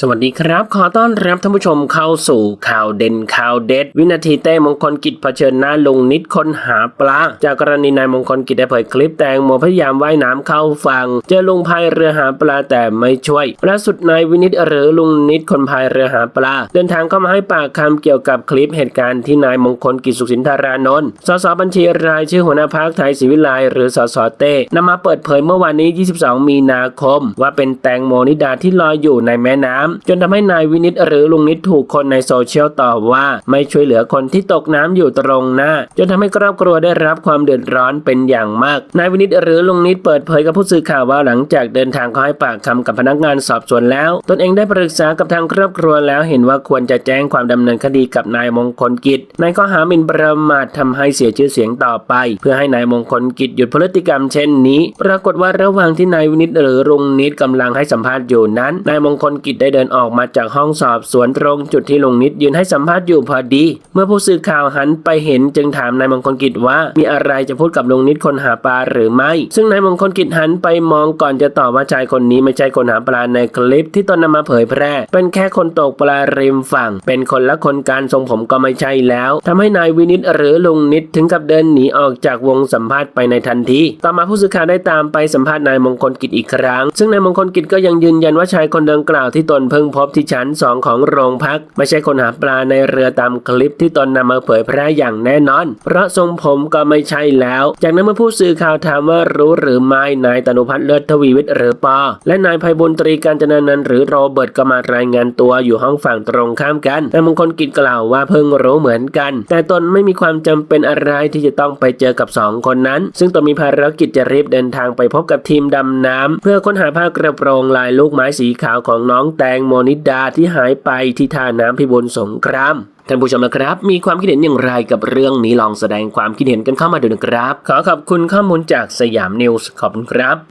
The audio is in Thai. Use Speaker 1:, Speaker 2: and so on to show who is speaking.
Speaker 1: สวัสดีครับ ขอต้อนรับท่านผู้ชมเข้าสู่ข่าวเด่นข่าวเด็ด วินาทีเต้มงคลกิจเผชิญหน้าลุงนิดคนหาปลาจากกรณีนายมงคลกิจได้เผยคลิปแตงโมพยายามว่ายน้ำเข้าฝั่งเจอลุงพายเรือหาปลาแต่ไม่ช่วยล่าสุดนายวินิตหรือลุงนิดคนพายเรือหาปลาเดินทางเข้ามาให้ปากคำเกี่ยวกับคลิปเหตุการณ์ที่นายมงคลกิจสุขสินธารานนท์สสบัญชีรายชื่อหัวหน้าพักไทยศรีวิไลหรือสสเต้นำมาเปิดเผยเมื่อวานนี้ 22 มีนาคม ว่าเป็นแตงโมนิดาที่ลอยอยู่ในแม่น้ำจนทำให้นายวินิตหรือลุงนิดถูกคนในโซเชียลต่อว่า ไม่ช่วยเหลือคนที่ตกน้ำอยู่ตรงหน้า จนทำให้ครอบครัวได้รับความเดือดร้อนเป็นอย่างมาก นายวินิตหรือลุงนิดเปิดเผยกับผู้สื่อข่าวว่าหลังจากเดินทางเข้าให้ปากคำกับพนักงานสอบสวนแล้ว ตนเองได้ปรึกษากับทางครอบครัวแล้วเห็นว่าควรจะแจ้งความดำเนินคดีกับนายมงคลกิจในข้อหาหมิ่นประมาททำให้เสียชื่อเสียงต่อไป เพื่อให้นายมงคลกิจหยุดพฤติกรรมเช่นนี้ ปรากฏว่าระหว่างที่นายวินิตหรือลุงนิดกำลังให้สัมภาษณ์อยู่นั้น นายมงคลกิจได้เดินออกมาจากห้องสอบสวนตรงจุดที่ลุงนิดยืนให้สัมภาษณ์อยู่พอดี เมื่อผู้สื่อข่าวหันไปเห็นจึงถามนายมงคลกิจว่า มีอะไรจะพูดกับลุงนิดคนหาปลาหรือไม่ ซึ่งนายมงคลกิจหันไปมองก่อนจะตอบว่าชายคนนี้ไม่ใช่คนหาปลาในคลิปที่ตนนำมาเผยแพร่ เป็นแค่คนตกปลาริมฝั่ง เป็นคนละคนการทรงผมก็ไม่ใช่แล้วทำให้นายวินิตหรือลุงนิดถึงกับเดินหนีออกจากวงสัมภาษณ์ไปในทันที ต่อมาผู้สื่อข่าวได้ตามไปสัมภาษณ์นายมงคลกิจอีกครั้ง ซึ่งนายมงคลกิจก็ยังยืนยันว่าชายคนดังกล่าวที่ตนเพิ่งพบที่ชั้นสองของโรงพัก ไม่ใช่คนหาปลาในเรือตามคลิปที่ตนนำมาเผยแพร่อย่างแน่นอน เพราะทรงผมก็ไม่ใช่แล้ว จากนั้นเมื่อผู้สื่อข่าวถามว่ารู้หรือไม่นายตนุพัฒน์เลิศทวีวิทย์หรือปอและนายภัยบุญตรีการจนานันหรือโรเบิร์ตก็มารายงานตัวอยู่ห้องฝั่งตรงข้ามกันนายมงคลกิจกล่าวว่าเพิ่งรู้เหมือนกัน แต่ตนไม่มีความจำเป็นอะไรที่จะต้องไปเจอกับสองคนนั้น ซึ่งตนมีภารกิจจะรีบเดินทางไปพบกับทีมดำน้ำเพื่อค้นหาผ้ากระโปรงลายลูกไม้สีขาวของน้องแตงโมนิดาที่หายไปที่ท่าน้ำพิบูลสงครามท่านผู้ชมนะครับ มีความคิดเห็นอย่างไรกับเรื่องนี้ลองแสดงความคิดเห็นกันเข้ามาดูนะครับ ขอขอบคุณข้อมูลจากสยามนิวส์ขอบคุณครับ